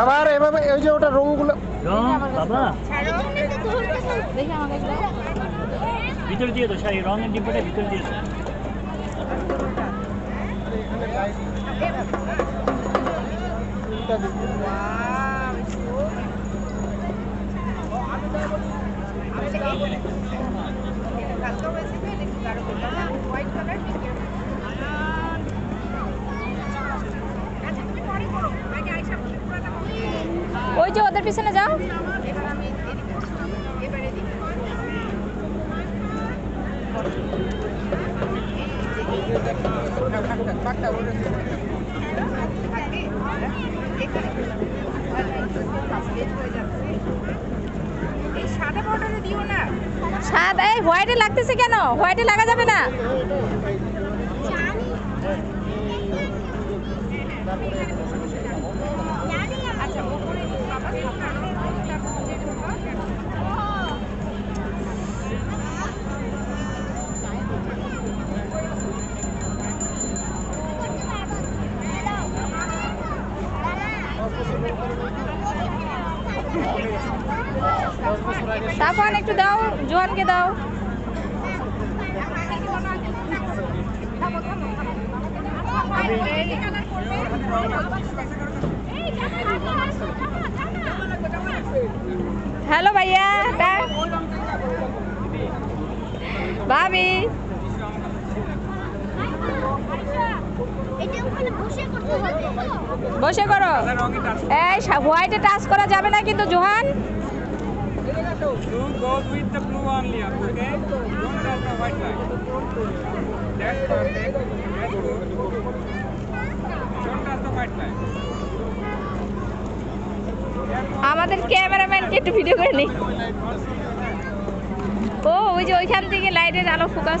আবার এভাবে ওই যে ওটা রঙগুলো রং বাবা। ভিতরে দিয়ে তো শাড়ি রঙের ডিব্বাটা ভিতরে দিয়েছে ওই যে ওদের পিছনে যাও সাদা বর্ডারে দিও না। সাদা এই হোয়াইটে লাগতেছে কেন? হোয়াইটে লাগা যাবে না। সাফান একটু দাও জোহানকে দাও হ্যালো ভাইয়া টা- ভাবি বসে করো। এই হোয়াইটে টাচ করা যাবে না কিন্তু জোহান। আমাদের ক্যামেরাম্যানকে একটু ভিডিও করে নি ও ওই যে ওইখান থেকে লাইটের আলো ফোকাস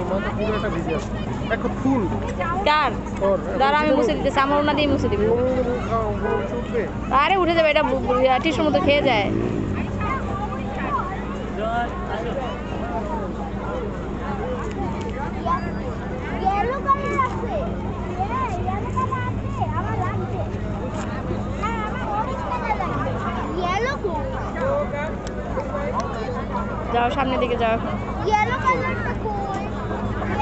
তোমার তো পুরো একটা ভিজে আছে। একটা ফুল। কার দাঁড়া আমি মুছে দিতেছি আমার ওনা দিয়ে মুছে দিব। আরে উঠে যাবে এটা টিসুর মতো খেয়ে যায়। যাও সামনের দিকে যাও। এখন ইয়েলো কালারটা